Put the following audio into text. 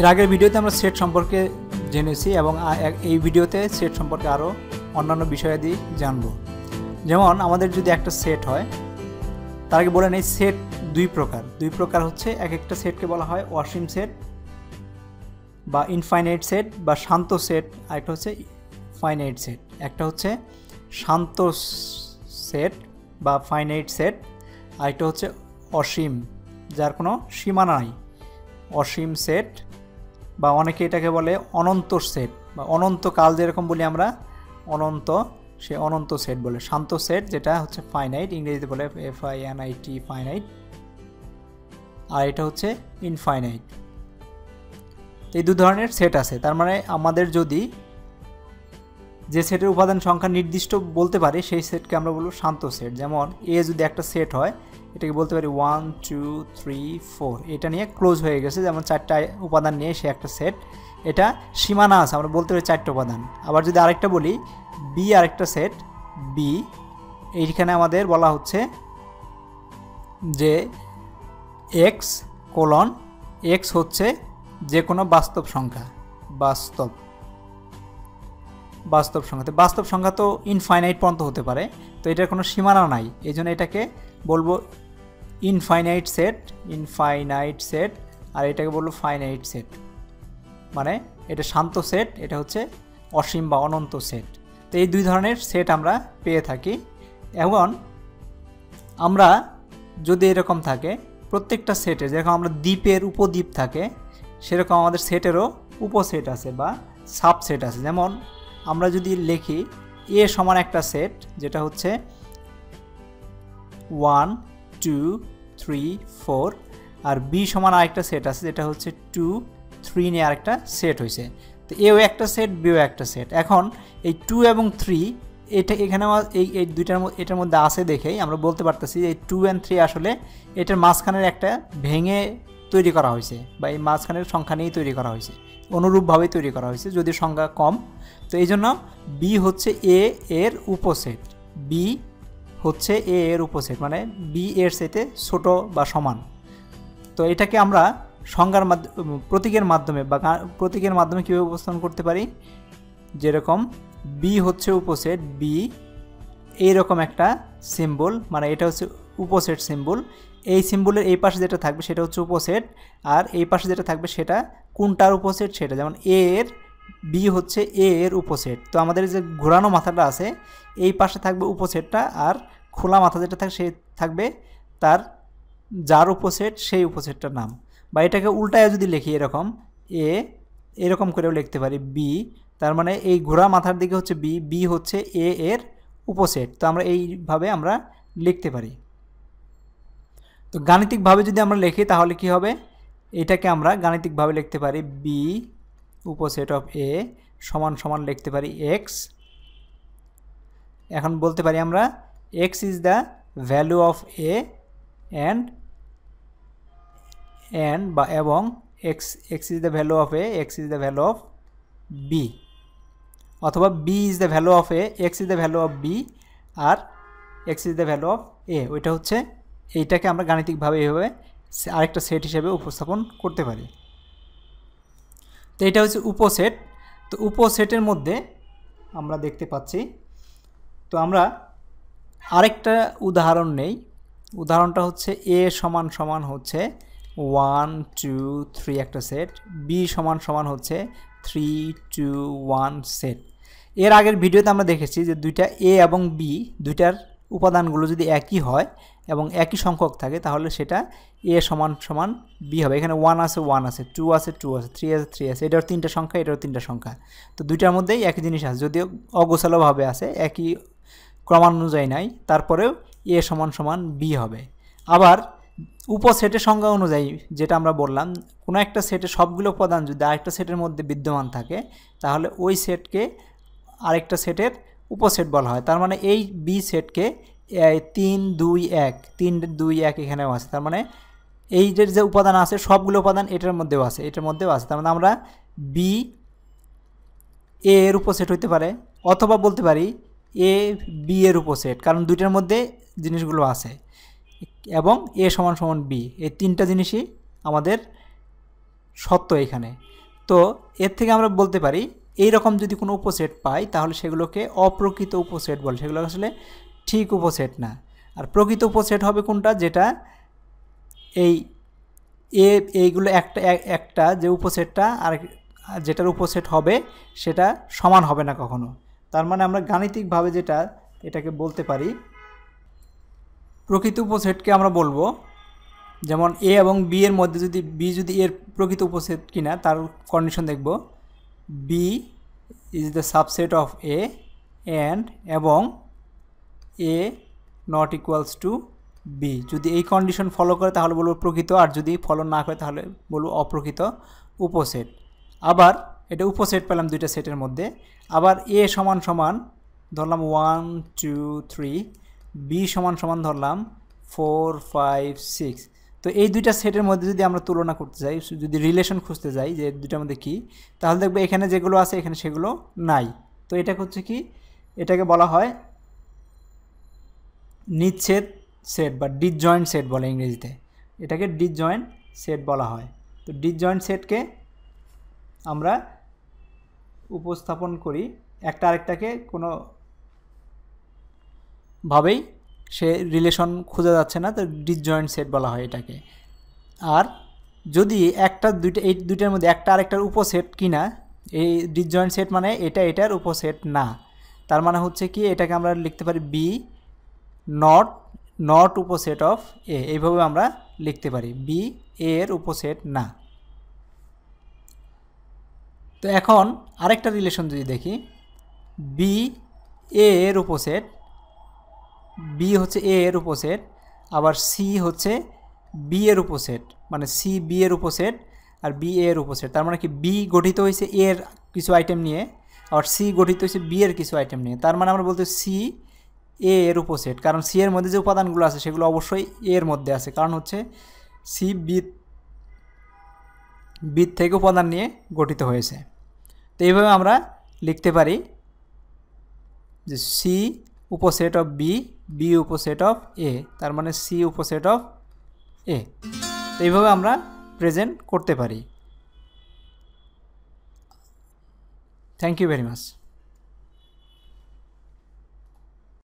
এর আগের ভিডিওতে আমরা সেট সম্পর্কে জেনেছি এবং এই ভিডিওতে সেট সম্পর্কে আরও অন্যান্য বিষয়াদি জানব। যেমন আমাদের যদি একটা সেট হয়, তার আগে বলে নেই সেট দুই প্রকার। দুই প্রকার হচ্ছে এক একটা সেটকে বলা হয় অসীম সেট বা ইনফাইনাইট সেট বা শান্ত সেট, আরেকটা হচ্ছে ফাইনাইট সেট। একটা হচ্ছে শান্ত সেট বা ফাইনাইট সেট, আরেকটা হচ্ছে অসীম, যার কোনো সীমানা নাই। অসীম সেট বা অনেকে এটাকে বলে অনন্ত সেট বা অনন্ত কাল যেরকম বলি আমরা, অনন্ত, সে অনন্ত সেট বলে। শান্ত সেট যেটা হচ্ছে ফাইনাইট ইংরেজিতে বলে F I N I T finite আর এটা হচ্ছে ইনফাইনাইট এই দু ধরনের সেট আছে। তার মানে আমাদের যদি যে সেটের উপাদান সংখ্যা নির্দিষ্ট বলতে পারি, সেই সেটকে আমরা বলব শান্ত সেট। যেমন এ যদি একটা সেট হয়, এটাকে বলতে পারি ওয়ান টু থ্রি ফোর এটা নিয়ে ক্লোজ হয়ে গেছে, যেমন চারটা উপাদান নিয়ে সে একটা সেট। এটা সীমানা আছে, আমরা বলতে পারি চারটে উপাদান। আবার যদি আরেকটা বলি বি আরেকটা সেট বি এইখানে আমাদের বলা হচ্ছে যে এক্স কোলন এক্স হচ্ছে যে কোনো বাস্তব সংখ্যা, বাস্তব। বাস্তব সংখ্যা তো বাস্তব সংখ্যা তো ইনফাইনাইট পর্যন্ত হতে পারে, তো এটার কোনো সীমানা নাই। এই জন্য এটাকে বলব ইনফাইনাইট সেট ইনফাইনাইট সেট আর এটাকে বলব ফাইনাইট সেট মানে এটা শান্ত সেট এটা হচ্ছে অসীম বা অনন্ত সেট তো এই দুই ধরনের সেট আমরা পেয়ে থাকি। এবং আমরা যদি এরকম থাকে, প্রত্যেকটা সেটে যেরকম আমরা দ্বীপের উপদ্বীপ থাকে, সেরকম আমাদের সেটেরও উপসেট আছে বা সাবসেট আছে। যেমন আমরা যদি লিখি এ সমান একটা সেট, যেটা হচ্ছে ওয়ান, টু, থ্রি, ফোর, আর বি সমান আরেকটা সেট আছে, যেটা হচ্ছে টু, থ্রি নিয়ে আরেকটা সেট হয়েছে। তো এও একটা সেট, বিও একটা সেট। এখন এই টু এবং থ্রি, এটা এখানে এই এই দুইটার এটার মধ্যে আছে দেখেই আমরা বলতে পারতেছি যে এই টু অ্যান্ড থ্রি আসলে এটার মাঝখানের একটা ভেঙে তৈরি করা হয়েছে বা এই মাঝখানের সংখ্যা নিয়েই তৈরি করা হয়েছে, অনুরূপভাবেই তৈরি করা হয়েছে, যদি সংখ্যা কম। তো এই জন্য বি হচ্ছে এ এর উপসেট বি হচ্ছে এ এর উপসেট মানে বি এর সাথে ছোট বা সমান। তো এটাকে আমরা সংজ্ঞার মাধ্যমে প্রতীকের মাধ্যমে বা প্রতীকের মাধ্যমে কীভাবে উপস্থাপন করতে পারি? যেরকম বি হচ্ছে উপসেট বি এইরকম একটা সিম্বল মানে এটা হচ্ছে উপসেট সিম্বল এই সিম্বলের এই পাশে যেটা থাকবে সেটা হচ্ছে উপসেট, আর এই পাশে যেটা থাকবে সেটা কোনটার উপসেট সেটা, যেমন এ এর বি হচ্ছে এ এর উপসেট। তো আমাদের যে ঘোরানো মাথাটা আছে, এই পাশে থাকবে উপসেটটা, আর খোলা মাথা যেটা থাকবে সে থাকবে তার যার উপসেট সেই উপসেটটার নাম। বা এটাকে উল্টায় যদি লিখি এরকম, এ এরকম করেও লিখতে পারি বি তার মানে এই ঘোড়া মাথার দিকে হচ্ছে বি বি হচ্ছে এ এর উপসেট। তো আমরা এইভাবে আমরা লিখতে পারি। তো গাণিতিকভাবে যদি আমরা লিখি, তাহলে কি হবে? এটাকে আমরা গাণিতিকভাবে লিখতে পারি বি উপসেট অফ এ সমান সমান লিখতে পারি এক্স এখন বলতে পারি আমরা x is the value of A and and বা এবং x x is the value of A x is the value of B অথবা B is the value of A x is the value of B R x is the value of A ওইটা হচ্ছে এইটাকে আমরা গাণিতিকভাবে এইভাবে আরেকটা set হিসেবে উপস্থাপন করতে পারি। তো এটা হচ্ছে উপসেট। তো উপসেটের মধ্যে আমরা দেখতে পাচ্ছি, তো আমরা আরেকটা উদাহরণ নেই। উদাহরণটা হচ্ছে এ সমান সমান হচ্ছে ওয়ান, টু, থ্রি একটা সেট। বি সমান সমান হচ্ছে থ্রি, টু, ওয়ান সেট। এর আগের ভিডিওতে আমরা দেখেছি যে দুইটা এ এবং বি, দুইটার উপাদানগুলো যদি একই হয় এবং একই সংখ্যক থাকে, তাহলে সেটা এ সমান সমান বি হবে। এখানে ওয়ান আছে ওয়ান আছে টু আছে টু আছে থ্রি আছে থ্রি আছে। এটার তিনটা সংখ্যা এটার তিনটা সংখ্যা। তো দুইটার মধ্যেই একই জিনিস আছে। যদিও অগোছালোভাবে আছে, একই ক্রমানুযায়ী নাই, তারপরেও এ সমান সমান বি হবে। আবার উপসেটের সংজ্ঞা অনুযায়ী যেটা আমরা বললাম, কোনো একটা সেটের সবগুলো উপাদান যদি আরেকটা সেটের মধ্যে বিদ্যমান থাকে, তাহলে ওই সেটকে আরেকটা সেটের উপসেট বলা হয়। তার মানে এই বি সেটকে তিন, দুই, এক, তিন, দুই, এক এখানেও আছে। তার মানে এই যে উপাদান আছে, সবগুলো উপাদান এটার মধ্যেও আছে, এটার মধ্যেও আছে। তার মানে আমরা বি এ এর উপসেট হইতে পারে, অথবা বলতে পারি এ বি এর উপসেট, কারণ দুইটার মধ্যে জিনিসগুলো আছে। এবং এ সমান সমান বি এই তিনটা জিনিসই আমাদের সত্য এখানে। তো এর থেকে আমরা বলতে পারি এই রকম যদি কোনো উপসেট পাই, তাহলে সেগুলোকে অপ্রকৃত উপসেট বলে। সেগুলো আসলে ঠিক উপসেট না। আর প্রকৃত উপসেট হবে কোনটা? যেটা এই, এ, এইগুলো একটা একটা যে উপসেটটা আর যেটার উপসেট হবে, সেটা সমান হবে না কখনো। তার মানে আমরা গাণিতিকভাবে যেটা, এটাকে বলতে পারি, প্রকৃত উপসেটকে আমরা বলব, যেমন এ এবং বি এর মধ্যে যদি, বি যদি এর প্রকৃত উপসেট কিনা, তার কন্ডিশন দেখব। B is the subset of A and এবং A not equals to B যদি এই কন্ডিশন ফলো করে, তাহলে বলব প্রকৃত, আর যদি ফলো না করে, তাহলে বলব অপ্রকৃত উপসেট। আবার এটা উপসেট পেলাম দুইটা সেটের মধ্যে। আবার এ সমান সমান ধরলাম ওয়ান টু থ্রি বি সমান সমান ধরলাম ফোর ফাইভ সিক্স তো এই দুইটা সেটের মধ্যে যদি আমরা তুলনা করতে চাই যদি রিলেশন খুঁজতে যাই যে দুইটার মধ্যে কী, তাহলে দেখবে এখানে যেগুলো আছে, এখানে সেগুলো নাই। তো এটা হচ্ছে কি, এটাকে বলা হয় নিচ্ছেদ সেট বা জয়েন্ট সেট বলে ইংরেজিতে। এটাকে জয়েন্ট সেট বলা হয়। তো জয়েন্ট সেটকে আমরা উপস্থাপন করি, একটা আরেকটাকে কোনো ভাবেই সে রিলেশন খোঁজা যাচ্ছে না তো জয়েন্ট সেট বলা হয় এটাকে। আর যদি একটা দুইটা, এই দুইটার মধ্যে একটা আরেকটার উপসেট কিনা, এই জয়েন্ট সেট মানে এটা এটার উপসেট না। তার মানে হচ্ছে কি, এটাকে আমরা লিখতে পারি বি নট নট উপসেট অফ এ এইভাবে আমরা লিখতে পারি। বি এর উপসেট না। তো এখন আরেকটা রিলেশন যদি দেখি বি এর উপসেট বি হচ্ছে এ এর উপসেট, আবার সি হচ্ছে বি এর উপসেট মানে সি বি এর উপসেট আর বি এ এর উপসেট। তার মানে কি বি গঠিত হয়েছে এর কিছু আইটেম নিয়ে আর সি গঠিত হয়েছে বি এর কিছু আইটেম নিয়ে। তার মানে আমরা বলতে সি এ এর উপসেট, কারণ সি এর মধ্যে যে উপাদানগুলো আছে সেগুলো অবশ্যই এর মধ্যে আছে। কারণ হচ্ছে সি বি বিদ থেকে উপাদান নিয়ে গঠিত হয়েছে। তো এইভাবে আমরা লিখতে পারি যে সি উপসেট অফ বি বি উপসেট অফ এ, তার মানে সি উপসেট অফ এ। তো এইভাবে আমরা প্রেজেন্ট করতে পারি। Thank you very much.